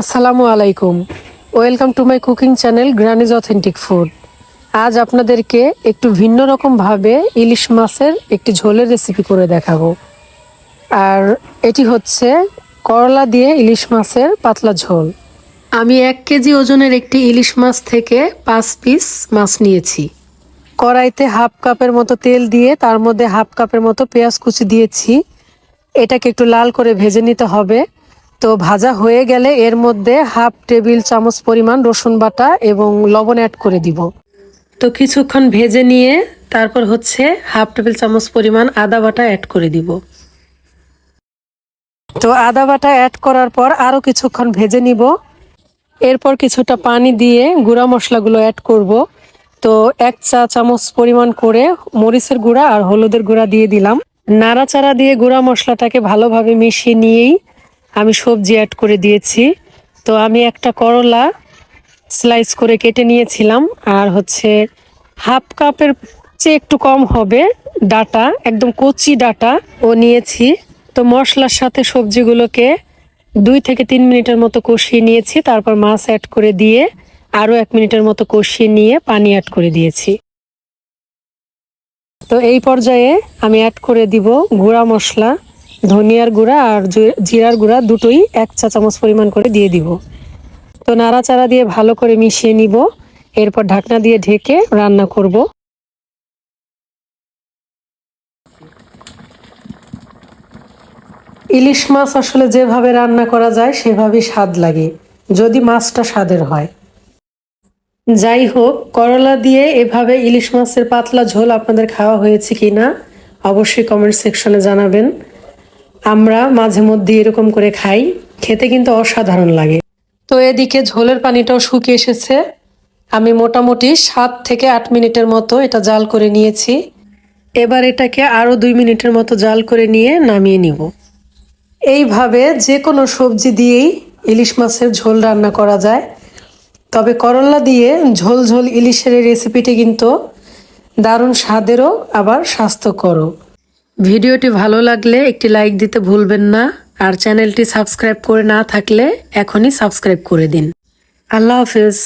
আসসালামু আলাইকুম। Welcome to my cooking channel granny's authentic food আজ আপনাদেরকে একটু ভিন্ন রকমভাবে ইলিশ মাছের একটি ঝোলের রেসিপি করে দেখাবো। আর এটি হচ্ছে করলা দিয়ে ইলিশ মাছের পাতলা ঝোল। আমি এক কেজি ওজনের একটি ইলিশ মাছ থেকে পাঁচ পিস মাছ নিয়েছি। কড়াইতে হাফ কাপের মতো তেল দিয়ে তার মধ্যে হাফ কাপের মতো পেঁয়াজ কুচি দিয়েছি। এটাকে একটু লাল করে ভেজে নিতে হবে। তো ভাজা হয়ে গেলে এর মধ্যে হাফ টেবিল চামচ পরিমাণ রসুন বাটা এবং লবণ অ্যাড করে দিব। তো কিছুক্ষণ ভেজে নিয়ে তারপর হচ্ছে হাফ টেবিল চামচ পরিমাণ আদা বাটা অ্যাড করে দিব। তো আদা বাটা অ্যাড করার পর আরও কিছুক্ষণ ভেজে নিব। এরপর কিছুটা পানি দিয়ে গুঁড়া মশলাগুলো অ্যাড করব। তো এক চা চামচ পরিমাণ করে মরিচের গুঁড়া আর হলুদের গুঁড়া দিয়ে দিলাম। নাড়াচাড়া দিয়ে গুঁড়া মশলাটাকে ভালোভাবে মিশিয়ে নিয়েই আমি সবজি অ্যাড করে দিয়েছি। তো আমি একটা করলা স্লাইস করে কেটে নিয়েছিলাম। আর হচ্ছে হাফ কাপের চেয়ে একটু কম হবে ডাটা, একদম কচি ডাটা ও নিয়েছি। তো মশলার সাথে সবজিগুলোকে দুই থেকে তিন মিনিটের মতো কষিয়ে নিয়েছি। তারপর মাছ অ্যাড করে দিয়ে আরও এক মিনিটের মতো কষিয়ে নিয়ে পানি অ্যাড করে দিয়েছি। তো এই পর্যায়ে আমি অ্যাড করে দিব গুঁড়া মশলা। ধনিয়ার গুঁড়া আর জিরার গুঁড়া দুটোই এক চা চামচ পরিমাণ করে দিয়ে দিব। তো নাড়াচাড়া দিয়ে ভালো করে মিশিয়ে নিব। এরপর ঢাকনা দিয়ে ঢেকে রান্না করব। ইলিশ মাছ আসলে যেভাবে রান্না করা যায়, সেভাবেই স্বাদ লাগে, যদি মাছটা স্বাদের হয়। যাই হোক, করলা দিয়ে এভাবে ইলিশ মাছের পাতলা ঝোল আপনাদের খাওয়া হয়েছে কি না অবশ্যই কমেন্ট সেকশনে জানাবেন। আমরা মাঝে মধ্যে এরকম করে খাই, খেতে কিন্তু অসাধারণ লাগে। তো এদিকে ঝোলের পানিটাও শুকিয়ে এসেছে। আমি মোটামুটি সাত থেকে আট মিনিটের মতো এটা জাল করে নিয়েছি। এবার এটাকে আরও দুই মিনিটের মতো জাল করে নিয়ে নামিয়ে নিব। এইভাবে যে কোনো সবজি দিয়েই ইলিশ মাছের ঝোল রান্না করা যায়। তবে করলা দিয়ে ঝোল ঝোল ইলিশের রেসিপিটি কিন্তু দারুণ স্বাদেরও, আবার স্বাস্থ্যকরও। ভিডিওটি ভালো লাগলে একটি লাইক দিতে ভুলবেন না, আর চ্যানেলটি সাবস্ক্রাইব করে না থাকলে এখনই সাবস্ক্রাইব করে দিন। আল্লাহ হাফিজ।